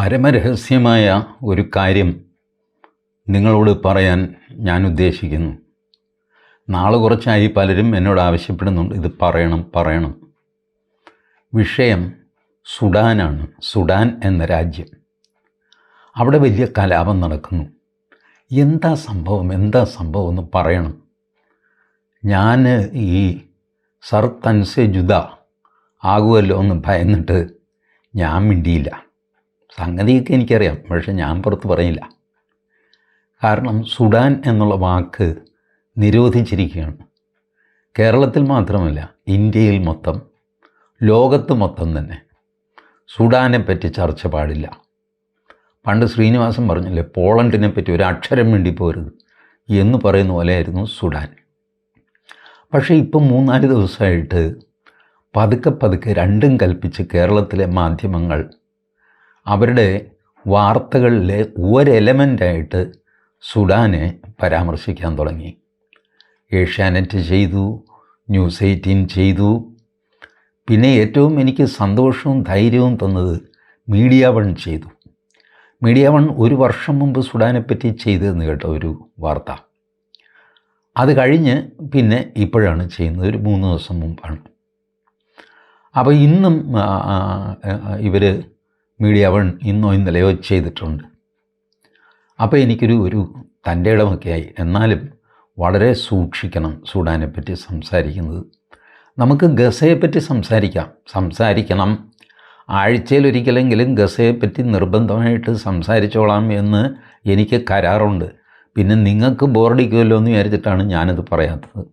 പരമരഹസ്യമായ ഒരു കാര്യം നിങ്ങളോട് പറയാൻ ഞാൻ ഉദ്ദേശിക്കുന്നു. നാളെ കുറച്ചായി പലരും എന്നോട് ആവശ്യപ്പെടുന്നുണ്ട്. ഇത് പറയണം പറയണം. വിഷയം സുഡാനാണ്. സുഡാൻ എന്ന രാജ്യം. അവിടെ വലിയ കലാപം നടക്കുന്നു. എന്താ സംഭവം? എന്താ സംഭവം എന്ന് പറയണം. ഞാൻ ഈ സർ തൻസെ ജുദ ആകുമല്ലോ എന്ന് ഭയന്നിട്ട് ഞാൻ മിണ്ടിയില്ല. സംഗതിയൊക്കെ എനിക്കറിയാം പക്ഷെ ഞാൻ പുറത്ത് പറയില്ല കാരണം സുഡാൻ എന്നുള്ള വാക്ക് നിരോധിച്ചിരിക്കുകയാണ്. കേരളത്തിൽ മാത്രമല്ല ഇന്ത്യയിൽ മൊത്തം ലോകത്ത് മൊത്തം തന്നെ സുഡാനെ പറ്റി ചർച്ച പാടില്ല. പണ്ട് ശ്രീനിവാസൻ പറഞ്ഞില്ലേ പോളണ്ടിനെ പറ്റി ഒരു അക്ഷരം വേണ്ടി പോരുത് എന്ന് പറയുന്ന പോലെയായിരുന്നു സുഡാൻ. പക്ഷേ ഇപ്പം മൂന്നാൽ ദിവസമായിട്ട് പതുക്കെ പതുക്കെ രണ്ടും കൽപ്പിച്ച് കേരളത്തിലെ മാധ്യമങ്ങൾ അവരുടെ വാർത്തകളിലെ ഒരു എലമെന്റായിട്ട് സുഡാനെ പരാമർശിക്കാൻ തുടങ്ങി. ഏഷ്യാനെറ്റ് ചെയ്തു ന്യൂസ് എയ്റ്റീൻ ചെയ്തു. പിന്നെ ഏറ്റവും എനിക്ക് സന്തോഷവും ധൈര്യവും തന്നത് മീഡിയ വൺ ചെയ്തു. മീഡിയ വൺ ഒരു വർഷം മുമ്പ് സുഡാനെപ്പറ്റി ചെയ്തതെന്ന് കേട്ട ഒരു വാർത്ത. അത് കഴിഞ്ഞ് പിന്നെ ഇപ്പോഴാണ് ചെയ്യുന്നത് ഒരു മൂന്ന് ദിവസം മുമ്പാണ്. അപ്പോൾ ഇന്നും ഇവർ മീഡിയ വൺ ഇന്നോ ഇന്നലെയോ ചെയ്തിട്ടുണ്ട്. അപ്പോൾ എനിക്കൊരു ഒരു തന്റെ ഇടമൊക്കെയായി. എന്നാലും വളരെ സൂക്ഷിക്കണം സൂഡാനെ പറ്റി സംസാരിക്കുന്നത്. നമുക്ക് ഗസയെപ്പറ്റി സംസാരിക്കാം. സംസാരിക്കണം. ആഴ്ചയിലൊരിക്കലെങ്കിലും ഗസയെപ്പറ്റി നിർബന്ധമായിട്ട് സംസാരിച്ചോളാം എന്ന് എനിക്ക് കരാറുണ്ട്. പിന്നെ നിങ്ങൾക്ക് ബോറടിക്കുമല്ലോ എന്ന് വിചാരിച്ചിട്ടാണ് ഞാനത് പറയാത്തത്.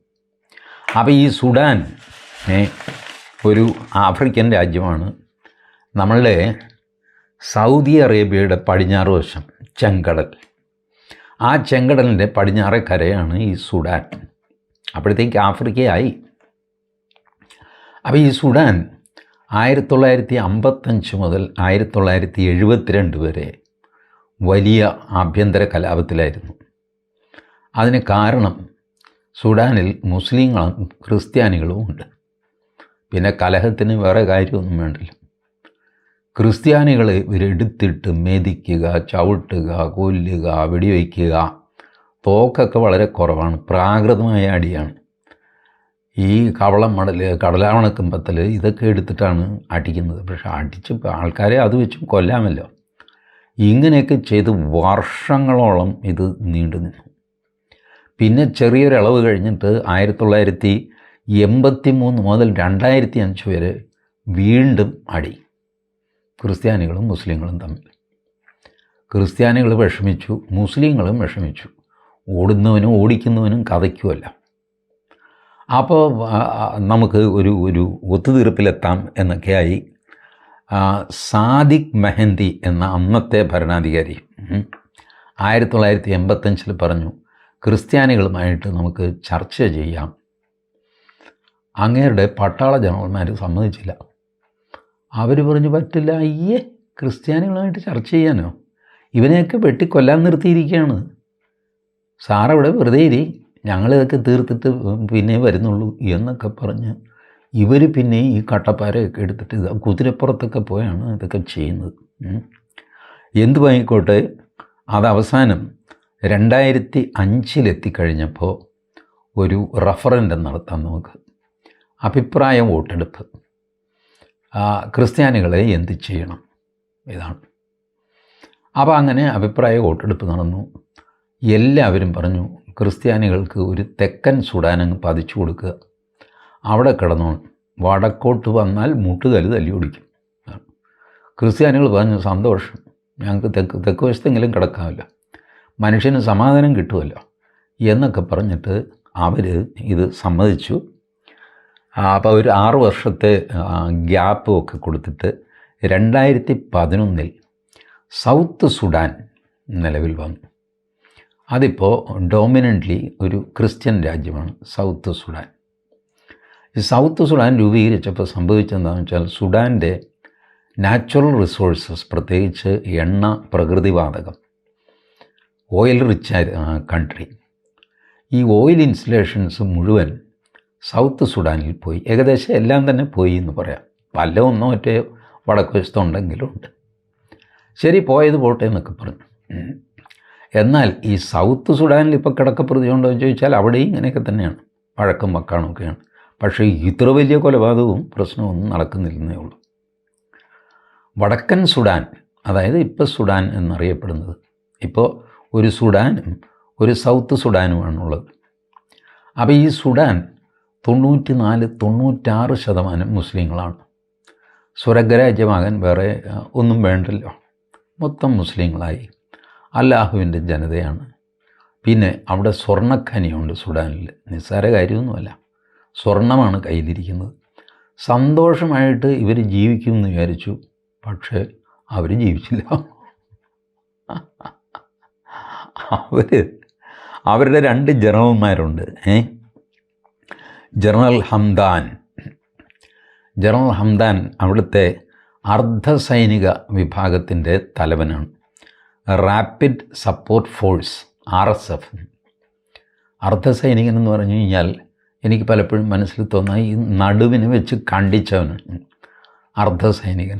അപ്പോൾ ഈ സുഡാൻ ഒരു ആഫ്രിക്കൻ രാജ്യമാണ്. നമ്മളുടെ സൗദി അറേബ്യയുടെ പടിഞ്ഞാറ് വശം ചെങ്കടൽ. ആ ചെങ്കടലിന്റെ പടിഞ്ഞാറേ കരയാണ് ഈ സുഡാൻ. അപ്പോഴത്തേക്ക് ആഫ്രിക്കയായി. അപ്പോൾ ഈ സുഡാൻ ആയിരത്തി തൊള്ളായിരത്തി അമ്പത്തഞ്ച് മുതൽ ആയിരത്തി തൊള്ളായിരത്തി എഴുപത്തിരണ്ട് വരെ വലിയ ആഭ്യന്തര കലാപത്തിലായിരുന്നു. അതിന് കാരണം സുഡാനിൽ മുസ്ലിങ്ങളും ക്രിസ്ത്യാനികളും ഉണ്ട്. പിന്നെ കലഹത്തിന് വേറെ കാര്യമൊന്നും വേണ്ടില്ല. ക്രിസ്ത്യാനികളെ ഇവരെടുത്തിട്ട് മെതിക്കുക ചവിട്ടുക കൊല്ലുക വെടിവയ്ക്കുക. തോക്കൊക്കെ വളരെ കുറവാണ്. പ്രാകൃതമായ അടിയാണ്. ഈ കവളം മടൽ കടലാവണക്കുമ്പത്തൽ ഇതൊക്കെ എടുത്തിട്ടാണ് അടിക്കുന്നത്. പക്ഷെ അടിച്ച് ആൾക്കാരെ അത് വെച്ചും കൊല്ലാമല്ലോ. ഇങ്ങനെയൊക്കെ ചെയ്ത് വർഷങ്ങളോളം ഇത് നീണ്ടു നിന്നു. പിന്നെ ചെറിയൊരളവ് കഴിഞ്ഞിട്ട് ആയിരത്തി തൊള്ളായിരത്തി എൺപത്തി മൂന്ന് മുതൽ രണ്ടായിരത്തി അഞ്ച് വരെ വീണ്ടും അടി. ക്രിസ്ത്യാനികളും മുസ്ലിങ്ങളും തമ്മിൽ. ക്രിസ്ത്യാനികൾ വിഷമിച്ചു മുസ്ലിങ്ങളും വിഷമിച്ചു. ഓടുന്നവനും ഓടിക്കുന്നവനും കഥയ്ക്കുമല്ല. അപ്പോൾ നമുക്ക് ഒരു ഒരു ഒത്തുതീർപ്പിലെത്താം എന്നൊക്കെയായി സാദിഖ് മെഹന്തി എന്ന അന്നത്തെ ഭരണാധികാരി ആയിരത്തി തൊള്ളായിരത്തി എൺപത്തഞ്ചിൽ പറഞ്ഞു ക്രിസ്ത്യാനികളുമായിട്ട് നമുക്ക് ചർച്ച ചെയ്യാം. അങ്ങേരുടെ പട്ടാള ജനറൽമാർ സമ്മതിച്ചില്ല. അവർ പറഞ്ഞു പറ്റില്ല അയ്യേ ക്രിസ്ത്യാനികളായിട്ട് ചർച്ച ചെയ്യാനോ? ഇവനെയൊക്കെ വെട്ടിക്കൊല്ലാൻ നിർത്തിയിരിക്കുകയാണ്. സാറവിടെ വെറുതെ ഇരി ഞങ്ങളിതൊക്കെ തീർത്തിട്ട് പിന്നെ വരുന്നുള്ളൂ എന്നൊക്കെ പറഞ്ഞ് ഇവർ പിന്നെ ഈ കട്ടപ്പാരയൊക്കെ എടുത്തിട്ട് കുതിരപ്പുറത്തൊക്കെ പോയാണ് ഇതൊക്കെ ചെയ്യുന്നത്. എന്തു വാങ്ങിക്കോട്ടെ അത് അവസാനം രണ്ടായിരത്തി അഞ്ചിലെത്തിക്കഴിഞ്ഞപ്പോൾ ഒരു റഫറൻഡം നടത്താം നമുക്ക്. അഭിപ്രായ വോട്ടെടുപ്പ്. ക്രിസ്ത്യാനികളെ എന്ത് ചെയ്യണം? ഇതാണ്. അപ്പോൾ അങ്ങനെ അഭിപ്രായ വോട്ടെടുപ്പ് നടന്നു. എല്ലാവരും പറഞ്ഞു ക്രിസ്ത്യാനികൾക്ക് ഒരു തെക്കൻ സുഡാനങ്ങ് പതിച്ചു കൊടുക്കുക. അവിടെ കിടന്നോ വടക്കോട്ട് വന്നാൽ മുട്ടുകൽ തല്ലി ഓടിക്കും. ക്രിസ്ത്യാനികൾ പറഞ്ഞു സന്തോഷം. ഞങ്ങൾക്ക് തെക്ക് തെക്ക് വശത്തെങ്കിലും കിടക്കാമല്ലോ. മനുഷ്യന് സമാധാനം കിട്ടുമല്ലോ. എന്നൊക്കെ പറഞ്ഞിട്ട് അവർ ഇത് സമ്മതിച്ചു. അപ്പോൾ ഒരു ആറ് വർഷത്തെ ഗ്യാപ്പ് ഒക്കെ കൊടുത്തിട്ട് രണ്ടായിരത്തി പതിനൊന്നിൽ സൗത്ത് സുഡാൻ നിലവിൽ വന്നു. അതിപ്പോൾ ഡോമിനന്റ്ലി ഒരു ക്രിസ്ത്യൻ രാജ്യമാണ് സൗത്ത് സുഡാൻ. ഈ സൗത്ത് സുഡാൻ രൂപീകരിച്ചപ്പോൾ സംഭവിച്ചെന്താണെന്ന് വെച്ചാൽ സുഡാന്റെ നാച്ചുറൽ റിസോഴ്സസ് പ്രത്യേകിച്ച് എണ്ണ പ്രകൃതിവാതകം ഓയിൽ റിച്ച് കൺട്രി ഈ ഓയിൽ ഇൻസ്റ്റലേഷൻസ് മുഴുവൻ സൗത്ത് സുഡാനിൽ പോയി. ഏകദേശം എല്ലാം തന്നെ പോയി എന്ന് പറയാം. പല ഒന്നോ മറ്റേ വടക്ക് വശത്തുണ്ടെങ്കിലും ഉണ്ട്. ശരി പോയത് പോട്ടെ എന്നൊക്കെ പറഞ്ഞു. എന്നാൽ ഈ സൗത്ത് സുഡാനിൽ ഇപ്പോൾ കിടക്കപ്രതി ഉണ്ടോ എന്ന് ചോദിച്ചാൽ അവിടെയും ഇങ്ങനെയൊക്കെ തന്നെയാണ്. വഴക്കും വക്കാണും ഒക്കെയാണ്. പക്ഷേ ഇത്ര വലിയ കൊലപാതകവും പ്രശ്നമൊന്നും നടക്കുന്നില്ലെന്നേ ഉള്ളൂ. വടക്കൻ സുഡാൻ അതായത് ഇപ്പോൾ സുഡാൻ എന്നറിയപ്പെടുന്നത് ഇപ്പോൾ ഒരു സുഡാനും ഒരു സൗത്ത് സുഡാനുമാണുള്ളത്. അപ്പോൾ ഈ സുഡാൻ തൊണ്ണൂറ്റി നാല് തൊണ്ണൂറ്റാറ് ശതമാനം മുസ്ലിങ്ങളാണ്. സ്വർഗരാജ്യമാകാൻ വേറെ ഒന്നും വേണ്ടല്ലോ. മൊത്തം മുസ്ലിങ്ങളായി. അല്ലാഹുവിന്റെ ജനതയാണ്. പിന്നെ അവിടെ സ്വർണഖനിയുണ്ട് സുഡാനിൽ നിസ്സാര കാര്യമൊന്നുമല്ല. സ്വർണമാണ് കയ്യിലിരിക്കുന്നത്. സന്തോഷമായിട്ട് ഇവർ ജീവിക്കുമെന്ന് വിചാരിച്ചു. പക്ഷേ അവർ ജീവിച്ചില്ല. അവർ അവരുടെ രണ്ട് ജനറൽമാരുണ്ട് ഏ? General Hamdan. ജനറൽ ഹംദാൻ അവിടുത്തെ അർദ്ധസൈനിക വിഭാഗത്തിന്റെ തലവനാണ്. Rapid support force R S F അർദ്ധസൈനികൻ എന്ന് പറഞ്ഞു കഴിഞ്ഞാൽ എനിക്ക് പലപ്പോഴും മനസ്സിൽ തോന്നുന്ന ഈ നടുവിന് വെച്ച് കണ്ടിച്ചവനാണ് അർദ്ധസൈനികൻ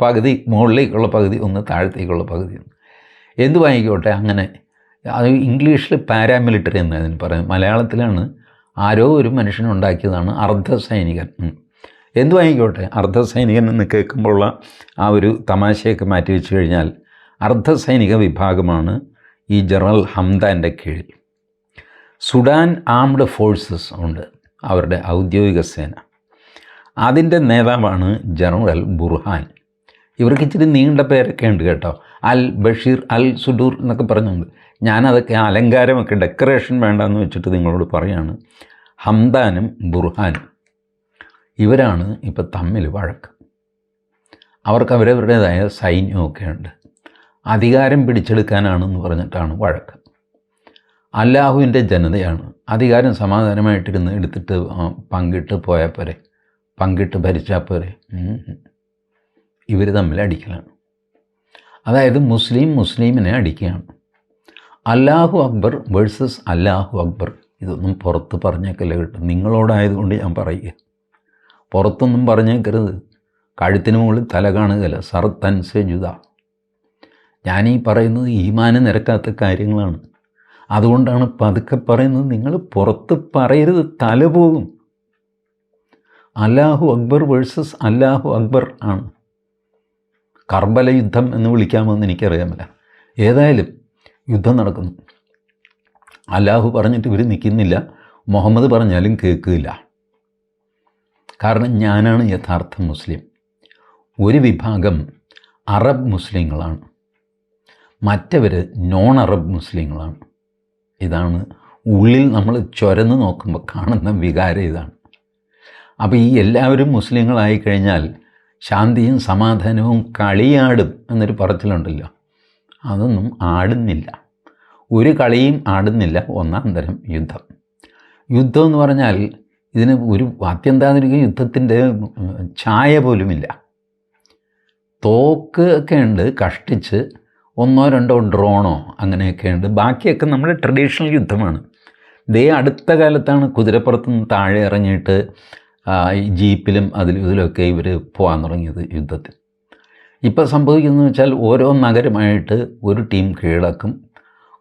പകുതി മുകളിലേക്കുള്ള പകുതി ഒന്ന് താഴത്തേക്കുള്ള പകുതി ഒന്ന്. എന്തു വാങ്ങിക്കോട്ടെ അങ്ങനെ അത് ഇംഗ്ലീഷിൽ പാരാമിലിറ്ററി എന്ന് അതിന് പറയുന്നത് മലയാളത്തിലാണ് ആരോ ഒരു മനുഷ്യനുണ്ടാക്കിയതാണ് അർദ്ധസൈനികൻ. സൈനികൻ എന്തു വാങ്ങിക്കോട്ടെ? അർദ്ധസൈനികൻ എന്ന് കേൾക്കുമ്പോഴുള്ള ആ ഒരു തമാശയൊക്കെ മാറ്റി വെച്ച് കഴിഞ്ഞാൽ അർദ്ധസൈനിക വിഭാഗമാണ് ഈ ജനറൽ ഹംദാന്റെ കീഴിൽ. സുഡാൻ ആംഡ് ഫോഴ്സസ് ഉണ്ട് അവരുടെ ഔദ്യോഗിക സേന. അതിന്റെ നേതാവാണ് ജനറൽ ബുർഹാൻ. ഇവർക്ക് ഇച്ചിരി നീണ്ട പേരൊക്കെ ഉണ്ട് കേട്ടോ. അൽ ബഷീർ അൽ സുഡൂർ എന്നൊക്കെ പറഞ്ഞുണ്ട് ഞാനതൊക്കെ അലങ്കാരമൊക്കെ ഡെക്കറേഷൻ വേണ്ടെന്ന് വെച്ചിട്ട് നിങ്ങളോട് പറയാണ്. ഹംദാനും ബുർഹാനും ഇവരാണ് ഇപ്പോൾ തമ്മിൽ വഴക്ക്. അവർക്ക് അവരവരുടേതായ സൈന്യമൊക്കെ ഉണ്ട്. അധികാരം പിടിച്ചെടുക്കാനാണെന്ന് പറഞ്ഞിട്ടാണ് വഴക്ക്. അല്ലാഹുവിന്റെ ജനതയാണ്. അധികാരം സമാധാനമായിട്ടിരുന്ന് എടുത്തിട്ട് പങ്കിട്ട് പോയാൽ പോരെ. പങ്കിട്ട് ഭരിച്ചാൽ പോരെ. ഇവർ തമ്മിൽ അടിക്കലാണ്. അതായത് മുസ്ലിം മുസ്ലിമിനെ അടിക്കുകയാണ്. അല്ലാഹു അക്ബർ വേഴ്സസ് അല്ലാഹു അക്ബർ. ഇതൊന്നും പുറത്ത് പറഞ്ഞേക്കല്ല കേട്ടോ. നിങ്ങളോടായതുകൊണ്ട് ഞാൻ പറയുക. പുറത്തൊന്നും പറഞ്ഞേക്കരുത്. കഴുത്തിന് മുകളിൽ തല കാണുകയല്ല. സർത്തൻസെ ജുത ഞാനീ പറയുന്നത് ഈമാന് നിരക്കാത്ത കാര്യങ്ങളാണ്. അതുകൊണ്ടാണ് പതുക്കെ പറയുന്നത് നിങ്ങൾ പുറത്ത് പറയരുത്. തല പോകും. അല്ലാഹു അക്ബർ വേഴ്സസ് അല്ലാഹു അക്ബർ ആണ്. കർബല യുദ്ധം എന്ന് വിളിക്കാമെന്ന് എനിക്കറിയാമല്ല. ഏതായാലും യുദ്ധം നടക്കുന്നു. അല്ലാഹു പറഞ്ഞിട്ട് ഇവർ നിൽക്കുന്നില്ല. മുഹമ്മദ് പറഞ്ഞാലും കേൾക്കില്ല. കാരണം ഞാനാണ് യഥാർത്ഥ മുസ്ലിം. ഒരു വിഭാഗം അറബ് മുസ്ലിങ്ങളാണ്. മറ്റവർ നോൺ അറബ് മുസ്ലിങ്ങളാണ്. ഇതാണ് ഉള്ളിൽ നമ്മൾ ചുരന്ന് നോക്കുമ്പോൾ കാണുന്ന വികാരം ഇതാണ്. അപ്പോൾ ഈ എല്ലാവരും മുസ്ലിങ്ങളായി കഴിഞ്ഞാൽ ശാന്തിയും സമാധാനവും കളിയാടും എന്നൊരു പറച്ചിലുണ്ടല്ലോ. അതൊന്നും ആടുന്നില്ല. ഒരു കളിയും ആടുന്നില്ല. ഒന്നാം തരം യുദ്ധം. യുദ്ധം എന്ന് പറഞ്ഞാൽ ഇതിന് ഒരു അത്യന്താധുനിക യുദ്ധത്തിന്റെ ഛായ പോലുമില്ല. തോക്ക് ഒക്കെ ഉണ്ട്. കഷ്ടിച്ച് ഒന്നോ രണ്ടോ ഡ്രോണോ അങ്ങനെയൊക്കെ ഉണ്ട്. ബാക്കിയൊക്കെ നമ്മുടെ ട്രഡീഷണൽ യുദ്ധമാണ്. ദേ അടുത്ത കാലത്താണ് കുതിരപ്പുറത്ത് നിന്ന് താഴെ ഇറങ്ങിയിട്ട് ജീപ്പിലും അതിലും ഇതിലൊക്കെ ഇവർ പോകാൻ തുടങ്ങിയത് യുദ്ധത്തിൽ. ഇപ്പോൾ സംഭവിക്കുന്നത് വെച്ചാൽ ഓരോ നഗരമായിട്ട് ഒരു ടീം കീഴടക്കും.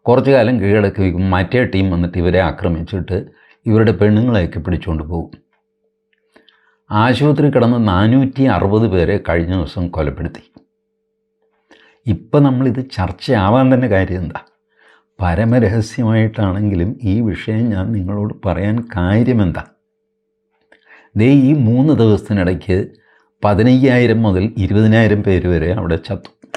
കുറച്ചു കാലം കീഴടക്കി മറ്റേ ടീം വന്നിട്ട് ഇവരെ ആക്രമിച്ചിട്ട് ഇവരുടെ പെണ്ണുങ്ങളെയൊക്കെ പിടിച്ചുകൊണ്ട് പോകും. ആശുപത്രി കിടന്ന് നാനൂറ്റി അറുപത് പേരെ കഴിഞ്ഞ ദിവസം കൊലപ്പെടുത്തി. ഇപ്പം നമ്മളിത് ചർച്ചയാവാൻ തന്നെ കാര്യം എന്താ? പരമരഹസ്യമായിട്ടാണെങ്കിലും ഈ വിഷയം ഞാൻ നിങ്ങളോട് പറയാൻ കാര്യമെന്താ ദേ ഈ മൂന്ന് ദിവസത്തിനിടയ്ക്ക് പതിനയ്യായിരം മുതൽ ഇരുപതിനായിരം പേര് വരെ അവിടെ ചത്തു.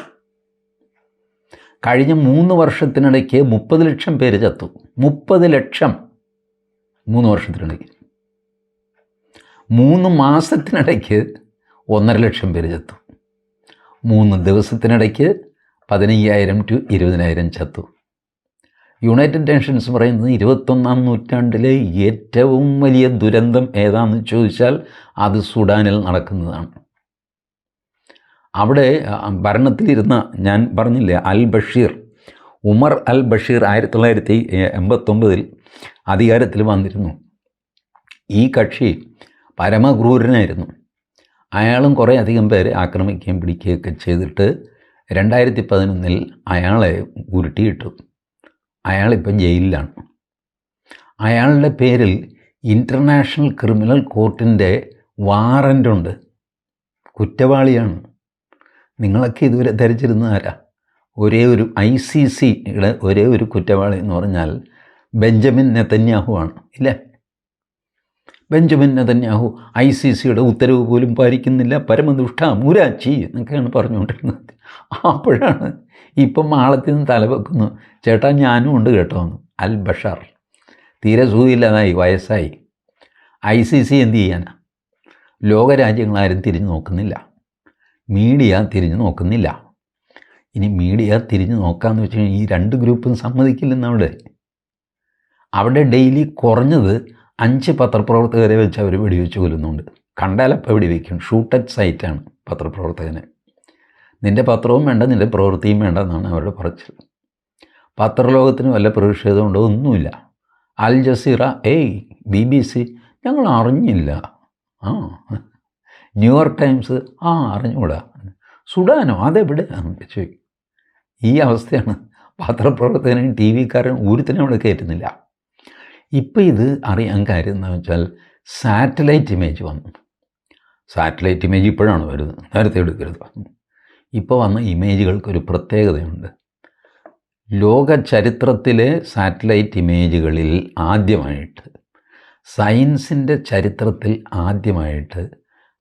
കഴിഞ്ഞ മൂന്ന് വർഷത്തിനിടയ്ക്ക് മുപ്പത് ലക്ഷം പേര് ചത്തു. മുപ്പത് ലക്ഷം. മൂന്ന് വർഷത്തിനിടയ്ക്ക്. മൂന്ന് മാസത്തിനിടയ്ക്ക് ഒന്നര ലക്ഷം പേര് ചത്തു. മൂന്ന് ദിവസത്തിനിടയ്ക്ക് പതിനയ്യായിരം ടു ഇരുപതിനായിരം ചത്തു. യുണൈറ്റഡ് നേഷൻസ് പറയുന്നത് ഇരുപത്തൊന്നാം നൂറ്റാണ്ടിലെ ഏറ്റവും വലിയ ദുരന്തം ഏതാണെന്ന് ചോദിച്ചാൽ അത് സുഡാനിൽ നടക്കുന്നതാണ്. അവിടെ ഭരണത്തിലിരുന്ന ഞാൻ പറഞ്ഞില്ലേ അൽ ബഷീർ ഉമർ അൽ ബഷീർ ആയിരത്തി തൊള്ളായിരത്തി എൺപത്തൊമ്പതിൽ അധികാരത്തിൽ വന്നിരുന്നു. ഈ കക്ഷി പരമക്രൂരനായിരുന്നു. അയാളും കുറേ അധികം പേരെ ആക്രമിക്കുകയും പിടിക്കുകയൊക്കെ ചെയ്തിട്ട് രണ്ടായിരത്തി പതിനൊന്നിൽ അയാളെ ഉരുട്ടിയിട്ടു. അയാളിപ്പം ജയിലിലാണ്. അയാളുടെ പേരിൽ ഇന്റർനാഷണൽ ക്രിമിനൽ കോർട്ടിന്റെ വാറന്റുണ്ട്. കുറ്റവാളിയാണ്. നിങ്ങളൊക്കെ ഇതുവരെ ധരിച്ചിരുന്ന ആരാ? ഒരേ ഒരു ഐ സി സിയുടെ ഒരേ ഒരു കുറ്റവാളി എന്ന് പറഞ്ഞാൽ ബെഞ്ചമിൻ നെതന്യാഹു ആണ് ഇല്ലേ? ബെഞ്ചമിൻ നെതന്യാഹു ഐ സി സിയുടെ ഉത്തരവ് പോലും പാലിക്കുന്നില്ല. പരമദുഷ്ട മുരാച്ചി എന്നൊക്കെയാണ് പറഞ്ഞുകൊണ്ടിരുന്നത്. അപ്പോഴാണ് ഇപ്പം മാളത്തിൽ നിന്ന് തലവെക്കുന്നു ചേട്ടാ ഞാനും ഉണ്ട് കേട്ടോ അൽ ബഷാർ. തീരെ സുഖമില്ലാതായി വയസ്സായി. ഐ സി സി എന്ത് ചെയ്യാനാ? ലോകരാജ്യങ്ങളാരും തിരിഞ്ഞു നോക്കുന്നില്ല. മീഡിയ തിരിഞ്ഞു നോക്കുന്നില്ല. ഇനി മീഡിയ തിരിഞ്ഞു നോക്കാമെന്ന് വെച്ച് കഴിഞ്ഞാൽ ഈ രണ്ട് ഗ്രൂപ്പും സമ്മതിക്കില്ലെന്ന് അവിടെ. അവിടെ ഡെയിലി കുറഞ്ഞത് അഞ്ച് പത്രപ്രവർത്തകരെ വെച്ച് അവർ വെടിവെച്ച് കൊല്ലുന്നുണ്ട്. കണ്ടാലപ്പം വെടിവെക്കും ഷൂട്ടറ്റ് സൈറ്റാണ് പത്രപ്രവർത്തകന്. നിന്റെ പത്രവും വേണ്ട നിന്റെ പ്രവൃത്തിയും വേണ്ട എന്നാണ് അവരുടെ പറച്ചിൽ. പത്രലോകത്തിന് വല്ല പ്രതിഷേധമുണ്ടോ ഒന്നുമില്ല. അൽ ജസീറ ഏയ് ബി ബി സി ഞങ്ങൾ അറിഞ്ഞില്ല. ആ ന്യൂയോർക്ക് ടൈംസ് ആ അറിഞ്ഞുകൂടാ. സുഡാനോ അതെവിടെ? ചോദിക്കും ഈ അവസ്ഥയാണ് പത്രപ്രവർത്തകനും ടി വിക്കാരൻ ഊരത്തിനും അവിടെ കയറ്റുന്നില്ല. ഇപ്പോൾ ഇത് അറിയാൻ കാര്യം എന്താണെന്ന് വെച്ചാൽ സാറ്റലൈറ്റ് ഇമേജ് വന്നു. സാറ്റലൈറ്റ് ഇമേജ് ഇപ്പോഴാണ് വരുന്നത്. നേരത്തെ എടുക്കരുത്. ഇപ്പോൾ വന്ന ഇമേജുകൾക്കൊരു പ്രത്യേകതയുണ്ട്. ലോക ചരിത്രത്തിലെ സാറ്റലൈറ്റ് ഇമേജുകളിൽ ആദ്യമായിട്ട് സയൻസിന്റെ ചരിത്രത്തിൽ ആദ്യമായിട്ട്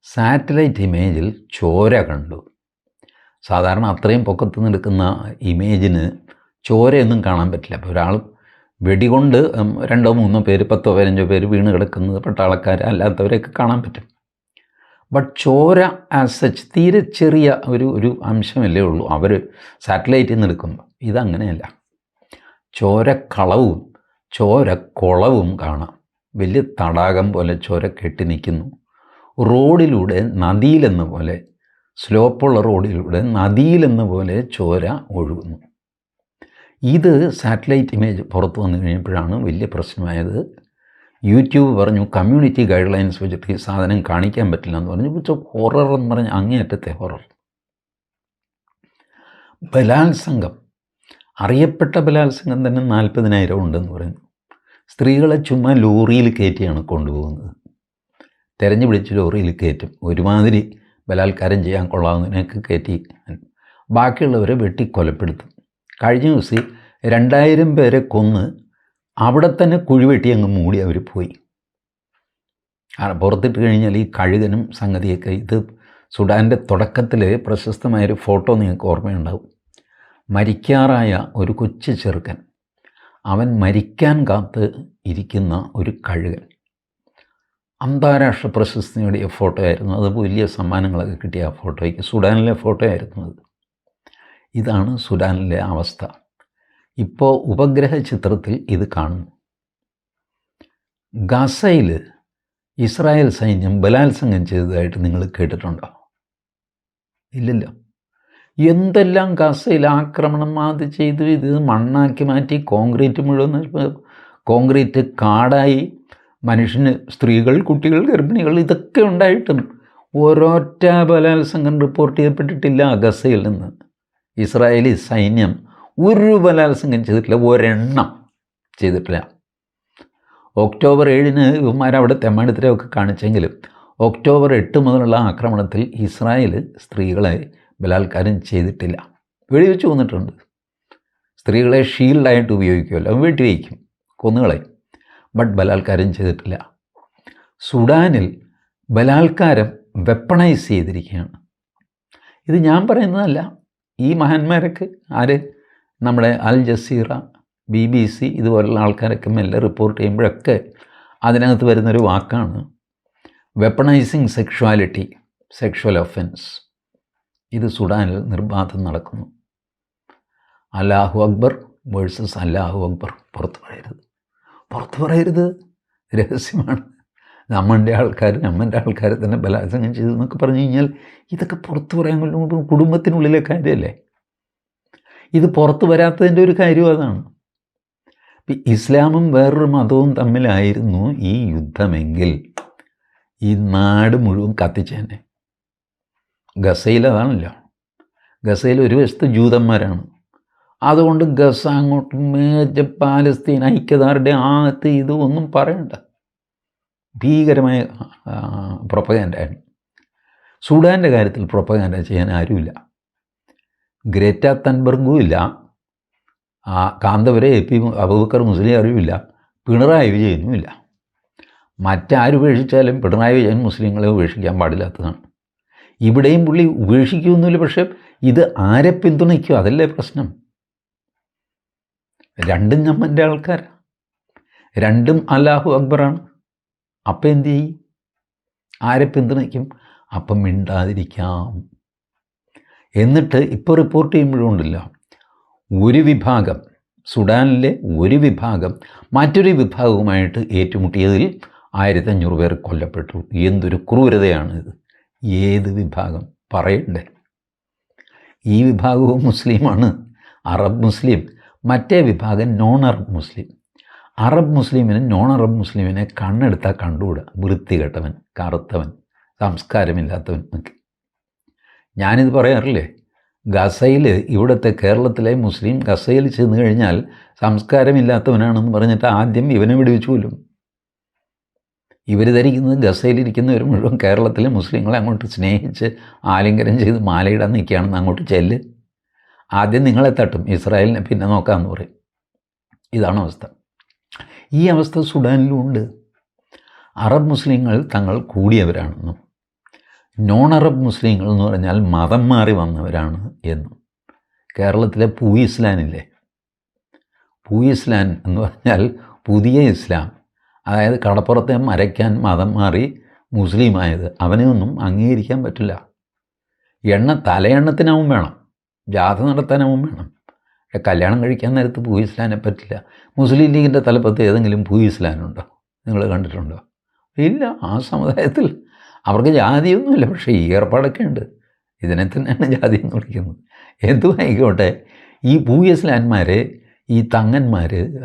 സാറ്റലൈറ്റ് ഇമേജിൽ ചോര കണ്ടു. സാധാരണ അത്രയും പൊക്കത്ത് നിൽക്കുന്ന ഇമേജിന് ചോരയൊന്നും കാണാൻ പറ്റില്ല. അപ്പോൾ ഒരാൾ വെടികൊണ്ട് രണ്ടോ മൂന്നോ പേര് പത്തോ പതിനഞ്ചോ പേര് വീണ് കിടക്കുന്നത് പട്ടാളക്കാർ അല്ലാത്തവരെയൊക്കെ കാണാൻ പറ്റും. ബട്ട് ചോര ആസ് സച്ച് തീരെ ചെറിയ ഒരു ഒരു അംശമല്ലേ ഉള്ളൂ. അവർ സാറ്റലൈറ്റിൽ നിന്ന് എടുക്കുമ്പോൾ ഇതങ്ങനെയല്ല. ചോരക്കളവും ചോരക്കുളവും ചോര കുളവും കാണാം. വലിയ തടാകം പോലെ ചോര കെട്ടി നിൽക്കുന്നു. റോഡിലൂടെ നദിയിലെന്ന പോലെ സ്ലോപ്പുള്ള റോഡിലൂടെ നദിയിലെന്ന പോലെ ചോര ഒഴുകുന്നു. ഇത് സാറ്റലൈറ്റ് ഇമേജ് പുറത്തു വന്നു കഴിഞ്ഞപ്പോഴാണ് വലിയ പ്രശ്നമായത്. യൂട്യൂബ് പറഞ്ഞു കമ്മ്യൂണിറ്റി ഗൈഡ് ലൈൻസ് വെച്ചിട്ട് ഈ സാധനം കാണിക്കാൻ പറ്റില്ല എന്ന് പറഞ്ഞു. പക്ഷേ ഹൊറർ എന്ന് പറഞ്ഞ അങ്ങേയറ്റത്തെ ഹൊറർ ബലാത്സംഗം. അറിയപ്പെട്ട ബലാത്സംഗം തന്നെ നാൽപ്പതിനായിരം ഉണ്ടെന്ന് പറയുന്നു. സ്ത്രീകളെ ചുമ്മാ ലോറിയിൽ കയറ്റിയാണ് കൊണ്ടുപോകുന്നത്. തിരഞ്ഞു പിടിച്ച് ലോറിയിൽ കയറ്റും. ഒരുമാതിരി ബലാത്കാരം ചെയ്യാൻ കൊള്ളാവുന്നതിനൊക്കെ കയറ്റി ബാക്കിയുള്ളവരെ വെട്ടി കൊലപ്പെടുത്തും കഴിഞ്ഞ ദിവസം രണ്ടായിരം പേരെ കൊന്ന് അവിടെ തന്നെ കുഴിവെട്ടി അങ്ങ് മൂടി അവർ പോയി. പുറത്തിട്ട് കഴിഞ്ഞാൽ ഈ കഴുകനും സംഗതിയൊക്കെ ഇത് സുഡാന്റെ തുടക്കത്തിൽ പ്രശസ്തമായൊരു ഫോട്ടോ നിങ്ങൾക്ക് ഓർമ്മയുണ്ടാവും. മരിക്കാറായ ഒരു കൊച്ചു ചെറുക്കൻ അവൻ മരിക്കാൻ കാത്ത് ഇരിക്കുന്ന ഒരു കഴുകൻ. അന്താരാഷ്ട്ര പ്രശസ്തിയുടെ ഫോട്ടോ ആയിരുന്നു അത് വലിയ സമ്മാനങ്ങളൊക്കെ കിട്ടിയ ആ ഫോട്ടോയ്ക്ക് സുഡാനിലെ ഫോട്ടോ ആയിരുന്നു അത്. ഇതാണ് സുഡാനിലെ അവസ്ഥ. ഇപ്പോൾ ഉപഗ്രഹ ചിത്രത്തിൽ ഇത് കാണുന്നു. ഗസയിൽ ഇസ്രായേൽ സൈന്യം ബലാത്സംഗം ചെയ്തതായിട്ട് നിങ്ങൾ കേട്ടിട്ടുണ്ടോ? ഇല്ലല്ലോ. എന്തെല്ലാം ഗസയിൽ ആക്രമണം അത് ചെയ്തു? ഇത് മണ്ണാക്കി മാറ്റി കോൺക്രീറ്റ് മുഴുവൻ കോൺക്രീറ്റ് കാടായി. മനുഷ്യന് സ്ത്രീകൾ കുട്ടികൾ ഗർഭിണികൾ ഇതൊക്കെ ഉണ്ടായിട്ടും ഒരൊറ്റ ബലാത്സംഗം റിപ്പോർട്ട് ചെയ്യപ്പെട്ടിട്ടില്ല ഗസയിൽ നിന്ന്. ഇസ്രായേലി സൈന്യം ഒരു ബലാത്സംഗം ചെയ്തിട്ടില്ല ഒരെണ്ണം ചെയ്തിട്ടില്ല. ഒക്ടോബർ ഏഴിന് ഇവന്മാരവിടെ തെമ്മാടിത്തരമൊക്കെ കാണിച്ചെങ്കിലും ഒക്ടോബർ എട്ട് മുതലുള്ള ആക്രമണത്തിൽ ഇസ്രായേൽ സ്ത്രീകളെ ബലാത്കാരം ചെയ്തിട്ടില്ല. വെടിവെച്ച് കൊന്നിട്ടുണ്ട്. സ്ത്രീകളെ ഷീൽഡായിട്ട് ഉപയോഗിക്കുമല്ലോ വെട്ടി വയ്ക്കും കൊന്നുകളെ ബട്ട് ബലാത്കാരം ചെയ്തിട്ടില്ല. സുഡാനിൽ ബലാത്കാരം വെപ്പണൈസ് ചെയ്തിരിക്കുകയാണ്. ഇത് ഞാൻ പറയുന്നതല്ല ഈ മഹാന്മാരൊക്കെ ആര്? നമ്മുടെ Al Jazeera B B C ഇതുപോലുള്ള ആൾക്കാരൊക്കെ മെല്ലെ റിപ്പോർട്ട് ചെയ്യുമ്പോഴൊക്കെ അതിനകത്ത് വരുന്നൊരു വാക്കാണ് വെപ്പണൈസിങ് സെക്ഷുവാലിറ്റി സെക്ഷുവൽ ഒഫൻസ് ഇത് സുഡാനിൽ നിർബാധം നടക്കുന്നു. അല്ലാഹു അക്ബർ വേഴ്സസ് അല്ലാഹു അക്ബർ. പുറത്തു പറയരുത്. പുറത്തു പറയരുത്. രഹസ്യമാണ്. നമ്മന്റെ ആൾക്കാർ നമ്മന്റെ ആൾക്കാരെ തന്നെ ബലാത്സംഗം ചെയ്തു എന്നൊക്കെ പറഞ്ഞു കഴിഞ്ഞാൽ ഇതൊക്കെ പുറത്തു പറയാൻ കുടുംബത്തിനുള്ളിലെ കാര്യമല്ലേ? ഇത് പുറത്ത് വരാത്തതിന്റെ ഒരു കാര്യം അതാണ്. ഇസ്ലാമും വേറൊരു മതവും തമ്മിലായിരുന്നു ഈ യുദ്ധമെങ്കിൽ ഈ നാട് മുഴുവൻ കത്തിച്ചേനെ. ഗസയിൽ അതാണല്ലോ. ഗസയിൽ ഒരു വശത്ത് ജൂതന്മാരാണ്. അതുകൊണ്ട് ഗസ അങ്ങോട്ട് മേജ പാലസ്തീൻ ഐക്യദാരുടെ ആത്ത് ഇത് ഒന്നും പറയണ്ട. ഭീകരമായ പ്രൊപ്പഗാൻഡായിരുന്നു സൂഡാന്റെ കാര്യത്തിൽ പ്രൊപ്പഗാൻഡ ചെയ്യാൻ ആരുമില്ല. ഗ്രേറ്റ തൻബർഗും ഇല്ല ആ കാന്തപുരെ എ പി അബൂബക്കർ മുസ്ലിം അറിവില്ല. പിണറായി വിജയനും ഇല്ല മറ്റാര് ഉപേക്ഷിച്ചാലും പിണറായി വിജയൻ മുസ്ലിങ്ങളെ ഉപേക്ഷിക്കാൻ പാടില്ലാത്തതാണ്. ഇവിടെയും പുള്ളി ഉപേക്ഷിക്കുമെന്നില്ല പക്ഷേ ഇത് ആരെ പിന്തുണയ്ക്കും? അതല്ലേ പ്രശ്നം. രണ്ടും ഞമ്മന്റെ ആൾക്കാർ രണ്ടും അല്ലാഹു അക്ബറാണ്. അപ്പം എന്തു ചെയ്യും? ആരെ പിന്തുണയ്ക്കും? അപ്പം മിണ്ടാതിരിക്കാം. എന്നിട്ട് ഇപ്പോൾ റിപ്പോർട്ട് ചെയ്യുമ്പോഴുണ്ടല്ല. ഒരു വിഭാഗം സുഡാനിലെ ഒരു വിഭാഗം മറ്റൊരു വിഭാഗവുമായിട്ട് ഏറ്റുമുട്ടിയതിൽ ആയിരത്തഞ്ഞൂറ് പേർ കൊല്ലപ്പെട്ടു. എന്തൊരു ക്രൂരതയാണിത് ഏത് വിഭാഗം? പറയണ്ടേ. ഈ വിഭാഗവും മുസ്ലിമാണ്. അറബ് മുസ്ലിം. മറ്റേ വിഭാഗം നോൺ അറബ് മുസ്ലിം. അറബ് മുസ്ലിമിനെ നോൺ അറബ് മുസ്ലിമിനെ കണ്ണെടുത്താൽ കണ്ടുകൂടാ. വൃത്തികെട്ടവൻ കറുത്തവൻ സംസ്കാരമില്ലാത്തവൻ എന്നൊക്കെ. ഞാനിത് പറയാറില്ലേ? ഗസയിൽ ഇവിടുത്തെ കേരളത്തിലെ മുസ്ലിം ഗസയിൽ ചെന്ന് കഴിഞ്ഞാൽ സംസ്കാരമില്ലാത്തവനാണെന്ന് പറഞ്ഞിട്ട് ആദ്യം ഇവനെ വെടിവെച്ചു കൊല്ലും. ഇവർ ധരിക്കുന്നത് ഗസയിലിരിക്കുന്നവർ മുഴുവൻ കേരളത്തിലെ മുസ്ലിങ്ങളെ അങ്ങോട്ട് സ്നേഹിച്ച് ആലിംഗനം ചെയ്ത് മാലയിടാൻ നിൽക്കുകയാണെന്ന് അങ്ങോട്ട് ചെല്ല്. ആദ്യം നിങ്ങളെ തട്ടും ഇസ്രായേലിനെ പിന്നെ നോക്കാമെന്ന് പറയും. ഇതാണ് അവസ്ഥ. ഈ അവസ്ഥ സുഡാനിലും ഉണ്ട് അറബ് മുസ്ലിങ്ങൾ തങ്ങൾ കൂടിയവരാണെന്നും നോൺ അറബ് മുസ്ലിങ്ങൾ എന്ന് പറഞ്ഞാൽ മതം മാറി വന്നവരാണ് എന്നും. കേരളത്തിലെ പൂ ഇസ്ലാനില്ലേ പൂ ഇസ്ലാൻ എന്ന് പറഞ്ഞാൽ പുതിയ ഇസ്ലാം. അതായത് കടപ്പുറത്തെ മരയ്ക്കാൻ മതം മാറി മുസ്ലിമായത്. അവനെ ഒന്നും അംഗീകരിക്കാൻ പറ്റില്ല. എണ്ണ തലയെണ്ണത്തിനാവും വേണം. ജാഥ നടത്താനാവും വേണം. കല്യാണം കഴിക്കാൻ നേരത്ത് പൂ ഇസ്ലാനെ പറ്റില്ല. മുസ്ലിം ലീഗിന്റെ തലപ്പത്ത് ഏതെങ്കിലും പൂ ഇസ്ലാനുണ്ടോ നിങ്ങൾ കണ്ടിട്ടുണ്ടോ? ഇല്ല. ആ സമുദായത്തിൽ അവർക്ക് ജാതിയൊന്നുമില്ല പക്ഷേ ഈ ഏർപ്പാടൊക്കെ ഉണ്ട്. ഇതിനെ തന്നെയാണ് ജാതി എന്ന് വിളിക്കുന്നത്. എന്തുമായിക്കോട്ടെ ഈ പൂ ഇസ്ലാന്മാരെ ഈ തങ്ങന്മാർ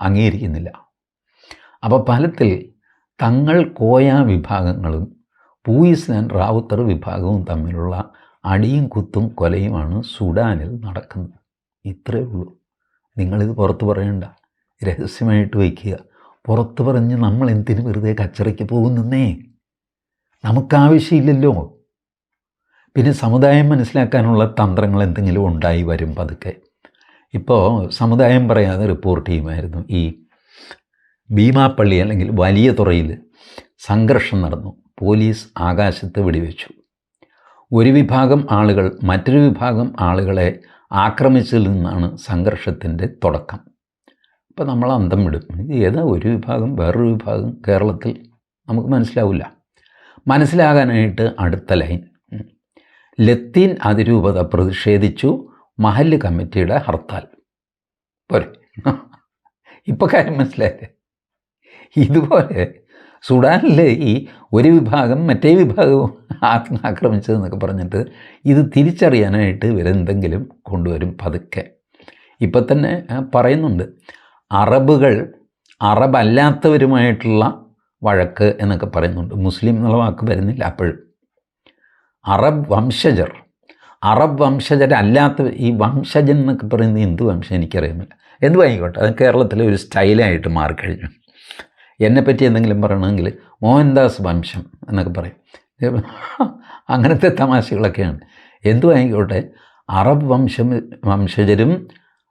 അംഗീകരിക്കുന്നില്ല. അപ്പോൾ ഫലത്തിൽ തങ്ങൾ കോയ വിഭാഗങ്ങളും പൂയിസ്ലാൻ റാവുത്തർ വിഭാഗവും തമ്മിലുള്ള അടിയും കുത്തും കൊലയുമാണ് സുഡാനിൽ നടക്കുന്നത്. ഇത്രയേ ഉള്ളൂ. നിങ്ങളിത് പുറത്ത് പറയണ്ട. രഹസ്യമായിട്ട് വയ്ക്കുക. പുറത്ത് പറഞ്ഞ് നമ്മൾ എന്തിനു വെറുതെ കച്ചറയ്ക്ക് പോകുന്നേ? നമുക്കാവശ്യമില്ലല്ലോ. പിന്നെ സമുദായം മനസ്സിലാക്കാനുള്ള തന്ത്രങ്ങൾ എന്തെങ്കിലും ഉണ്ടായി വരും പതുക്കെ. ഇപ്പോൾ സമുദായം പറയാതെ റിപ്പോർട്ട് ചെയ്യുമായിരുന്നു. ഈ ഭീമാപ്പള്ളി അല്ലെങ്കിൽ വലിയ തുറയിൽ സംഘർഷം നടന്നു. പോലീസ് ആകാശത്ത് വെടിവെച്ചു. ഒരു വിഭാഗം ആളുകൾ മറ്റൊരു വിഭാഗം ആളുകളെ ആക്രമിച്ചതിൽ നിന്നാണ് സംഘർഷത്തിന്റെ തുടക്കം. അപ്പോൾ നമ്മൾ അന്തം വിടും. ഏതാ ഒരു വിഭാഗം? വേറൊരു വിഭാഗം കേരളത്തിൽ നമുക്ക് മനസ്സിലാവില്ല. മനസ്സിലാകാനായിട്ട് അടുത്ത ലൈൻ. ലത്തീൻ അതിരൂപത പ്രതിഷേധിച്ചു. മഹല്ല് കമ്മിറ്റിയുടെ ഹർത്താൽ. പോരെ. ഇപ്പോൾ കാര്യം മനസ്സിലായില്ലേ? ഇതുപോലെ സുഡാനിലെ ഈ ഒരു വിഭാഗം മറ്റേ വിഭാഗവും ആക്രമിച്ചതെന്നൊക്കെ പറഞ്ഞിട്ട് ഇത് തിരിച്ചറിയാനായിട്ട് ഇവരെന്തെങ്കിലും കൊണ്ടുവരും പതുക്കെ. ഇപ്പം തന്നെ പറയുന്നുണ്ട്. അറബുകൾ അറബല്ലാത്തവരുമായിട്ടുള്ള വഴക്ക് എന്നൊക്കെ പറയുന്നുണ്ട്. മുസ്ലിം എന്നുള്ള വാക്ക് വരുന്നില്ല അപ്പോഴും. അറബ് വംശജർ. അറബ് വംശജരല്ലാത്ത ഈ വംശജൻ എന്നൊക്കെ പറയുന്നത് ഹിന്ദു വംശം എനിക്കറിയുന്നില്ല. എന്ത് ആയിക്കോട്ടെ അത് കേരളത്തിലെ ഒരു സ്റ്റൈലായിട്ട് മാറിക്കഴിഞ്ഞു. എന്നെപ്പറ്റി എന്തെങ്കിലും പറയണമെങ്കിൽ മോഹൻദാസ് വംശം എന്നൊക്കെ പറയും. അങ്ങനത്തെ തമാശകളൊക്കെയാണ്. എന്തു ആയിക്കോട്ടെ അറബ് വംശം വംശജരും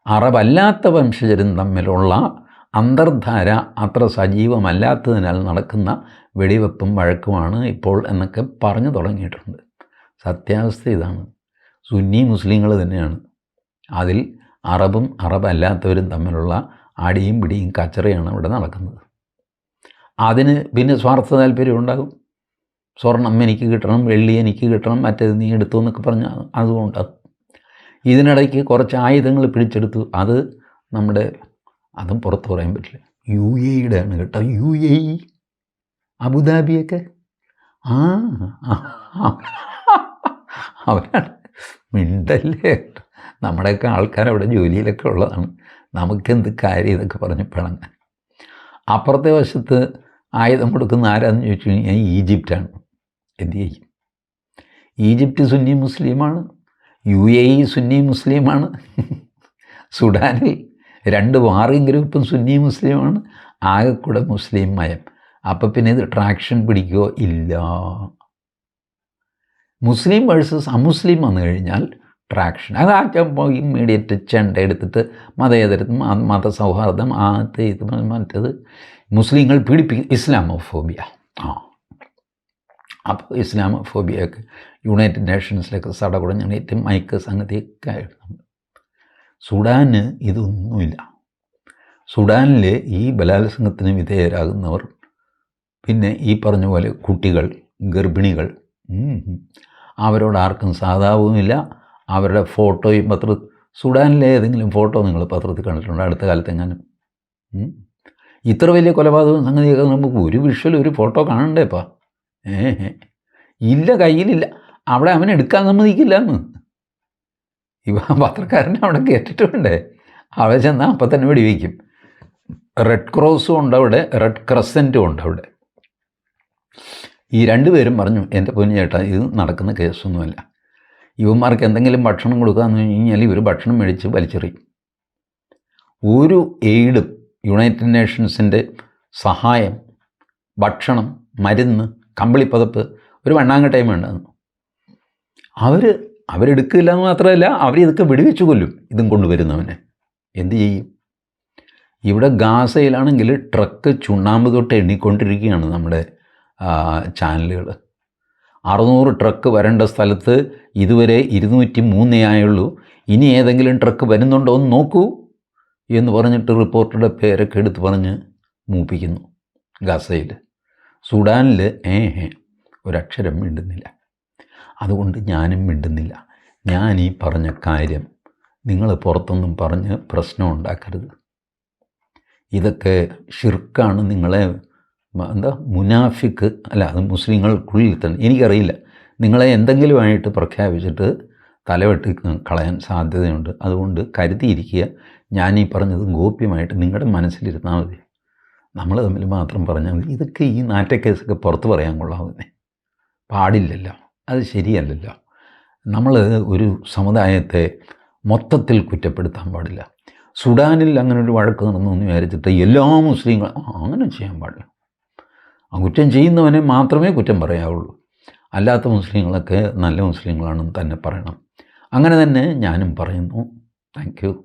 അറബല്ലാത്ത വംശജരും തമ്മിലുള്ള അന്തർധാര അത്ര സജീവമല്ലാത്തതിനാൽ നടക്കുന്ന വെടിവെപ്പും വഴക്കുമാണ് ഇപ്പോൾ എന്നൊക്കെ പറഞ്ഞു തുടങ്ങിയിട്ടുണ്ട്. സത്യാവസ്ഥ ഇതാണ്. സുന്നി മുസ്ലിങ്ങൾ തന്നെയാണ്. അതിൽ അറബും അറബല്ലാത്തവരും തമ്മിലുള്ള അടിയും പിടിയും കച്ചറയാണ് ഇവിടെ നടക്കുന്നത്. അതിന് പിന്നെ സ്വാർത്ഥ താല്പര്യം ഉണ്ടാകും. സ്വർണം എനിക്ക് കിട്ടണം വെള്ളി എനിക്ക് കിട്ടണം മറ്റേത് നീ എടുത്തു എന്നൊക്കെ പറഞ്ഞാൽ അതുകൊണ്ടാകും ഇതിനിടയ്ക്ക് കുറച്ച് ആയുധങ്ങൾ പിടിച്ചെടുത്തു. അത് നമ്മുടെ അതും പുറത്ത് പറയാൻ പറ്റില്ല. യു എയുടെ ആണ് കേട്ടോ. യു എ അബുദാബിയൊക്കെ? ആ അവരാണ്. മിണ്ടല്ലേ നമ്മുടെയൊക്കെ ആൾക്കാർ അവിടെ ജോലിയിലൊക്കെ ഉള്ളതാണ്. നമുക്കെന്ത് കാര്യം ഇതൊക്കെ പറഞ്ഞ് പിണങ്ങാൻ? അപ്പുറത്തെ വശത്ത് ആയുധം കൊടുക്കുന്ന ആരാന്ന് ചോദിച്ചു കഴിഞ്ഞാൽ ഈജിപ്റ്റാണ്. എന്ത് ചെയ്യും? ഈജിപ്റ്റ് സുന്നി മുസ്ലിമാണ്. യു എ ഇ സുന്നി മുസ്ലിമാണ്. സുഡാനിൽ രണ്ട് വാറിംഗ് ഗ്രൂപ്പും സുന്നി മുസ്ലിമാണ് ആകെക്കൂടെ മുസ്ലിം മയം. അപ്പം പിന്നെ ഇത് ട്രാക്ഷൻ പിടിക്കുകയോ ഇല്ല. മുസ്ലിം വേഴ്സസ് അമുസ്ലിം വന്നു കഴിഞ്ഞാൽ ട്രാക്ഷൻ അത് ആ ഇമ്മീഡിയറ്റ് ചെണ്ട എടുത്തിട്ട് മതേതരത്വം ആ മതസൗഹാർദ്ദം ആദ്യത്തെ ഇത് മറ്റത് മുസ്ലിങ്ങൾ പീഡിപ്പിക്കും ഇസ്ലാമോഫോബിയ. ആ. അപ്പോൾ ഇസ്ലാമോഫോബിയൊക്കെ യുണൈറ്റഡ് നേഷൻസിലൊക്കെ സടകുടഞ്ഞിട്ട് മൈക്ക് സംഗതിയൊക്കെ ആയിരുന്നു. സുഡാന് ഇതൊന്നുമില്ല. സുഡാനിൽ ഈ ബലാത്സംഗത്തിന് വിധേയരാകുന്നവർ പിന്നെ ഈ പറഞ്ഞ പോലെ കുട്ടികൾ ഗർഭിണികൾ. അവരോട് ആർക്കും സാധാവുമില്ല. അവരുടെ ഫോട്ടോയും പത്ര സുഡാനിലെ ഏതെങ്കിലും ഫോട്ടോ നിങ്ങൾ പത്രത്തിൽ കണ്ടിട്ടുണ്ടോ? അടുത്ത കാലത്ത് എങ്ങാനും ഇത്ര വലിയ കൊലപാതകവും സംഗതിയൊക്കെ നമുക്ക് ഒരു വിഷ്വൽ ഒരു ഫോട്ടോ കാണണ്ടേപ്പാ. ഏ ഇല്ല കയ്യിലില്ല. അവിടെ അവൻ എടുക്കാൻ സമ്മതിക്കില്ല എന്ന്. ഇവ പത്രക്കാരനെ അവിടെ കയറ്റിട്ടുണ്ടേ അവിടെ ചെന്നാൽ അപ്പം തന്നെ വെടിവെക്കും. റെഡ് ക്രോസും ഉണ്ട് അവിടെ. റെഡ് ക്രസന്റും ഉണ്ട് അവിടെ. ഈ രണ്ടുപേരും പറഞ്ഞു എന്റെ പൊന്നു ചേട്ടാ ഇത് നടക്കുന്ന കേസൊന്നുമല്ല. ഇവന്മാർക്ക് എന്തെങ്കിലും ഭക്ഷണം കൊടുക്കാന്ന് പറഞ്ഞു കഴിഞ്ഞാൽ ഇവർ ഭക്ഷണം മേടിച്ച് വലിച്ചെറിയും. ഒരു എയ്ഡും യുണൈറ്റഡ് നേഷൻസിന്റെ സഹായം ഭക്ഷണം മരുന്ന് കമ്പിളിപ്പതപ്പ് ഒരു വണ്ണാങ്കട്ടയും വേണ്ടെന്ന് അവർ അവരെടുക്കില്ല എന്ന് മാത്രമല്ല അവരിതൊക്കെ വെടിവെച്ച് കൊല്ലും ഇതും കൊണ്ടുവരുന്നവനെ എന്ത് ചെയ്യും? ഇവിടെ ഗാസയിലാണെങ്കിൽ ട്രക്ക് ചുണ്ണാമ്പ് തൊട്ട് എണ്ണിക്കൊണ്ടിരിക്കുകയാണ് നമ്മുടെ ചാനലുകൾ അറുന്നൂറ് ട്രക്ക് വരേണ്ട സ്ഥലത്ത് ഇതുവരെ ഇരുന്നൂറ്റി മൂന്നേ ആയുള്ളൂ. ഇനി ഏതെങ്കിലും ട്രക്ക് വരുന്നുണ്ടോ എന്ന് നോക്കൂ എന്ന് പറഞ്ഞിട്ട് റിപ്പോർട്ടറുടെ പേരൊക്കെ എടുത്ത് പറഞ്ഞ് മൂപ്പിക്കുന്നു ഗസയിൽ. സുഡാനിൽ ഏ ഒരക്ഷരം മിണ്ടുന്നില്ല. അതുകൊണ്ട് ഞാനും മിണ്ടുന്നില്ല. ഞാൻ ഈ പറഞ്ഞ കാര്യം നിങ്ങൾ പുറത്തൊന്നും പറഞ്ഞ് പ്രശ്നം ഉണ്ടാക്കരുത്. ഇതൊക്കെ ഷിർക്കാണ് നിങ്ങളെ എന്താ മുനാഫിക്ക് അല്ല അത് മുസ്ലിങ്ങൾക്കുള്ളിൽ തന്നെ. എനിക്കറിയില്ല. നിങ്ങളെ എന്തെങ്കിലുമായിട്ട് പ്രഖ്യാപിച്ചിട്ട് തലവെട്ടി കളയാൻ സാധ്യതയുണ്ട്. അതുകൊണ്ട് കരുതിയിരിക്കുക. ഞാൻ ഈ പറഞ്ഞത് ഗോപ്യമായിട്ട് നിങ്ങളുടെ മനസ്സിലിരുന്നാൽ മതി. നമ്മൾ തമ്മിൽ മാത്രം പറഞ്ഞാൽ മതി. ഇതൊക്കെ ഈ നാറ്റക്കേസൊക്കെ പുറത്ത് പറയാൻ കൊള്ളാവുന്നേ. പാടില്ലല്ലോ. അത് ശരിയല്ലല്ലോ. നമ്മൾ ഒരു സമുദായത്തെ മൊത്തത്തിൽ കുറ്റപ്പെടുത്താൻ പാടില്ല. സുഡാനിൽ അങ്ങനെ ഒരു വഴക്ക് നടന്നു എന്ന് വിചാരിച്ചിട്ട് എല്ലാ മുസ്ലിങ്ങളും അങ്ങനെ ചെയ്യാൻ പാടില്ല. ആ കുറ്റം ചെയ്യുന്നവനെ മാത്രമേ കുറ്റം പറയാവുള്ളൂ. അല്ലാത്ത മുസ്ലിങ്ങളൊക്കെ നല്ല മുസ്ലിങ്ങളാണെന്ന് തന്നെ പറയണം. അങ്ങനെ തന്നെ ഞാനും പറയുന്നു. താങ്ക്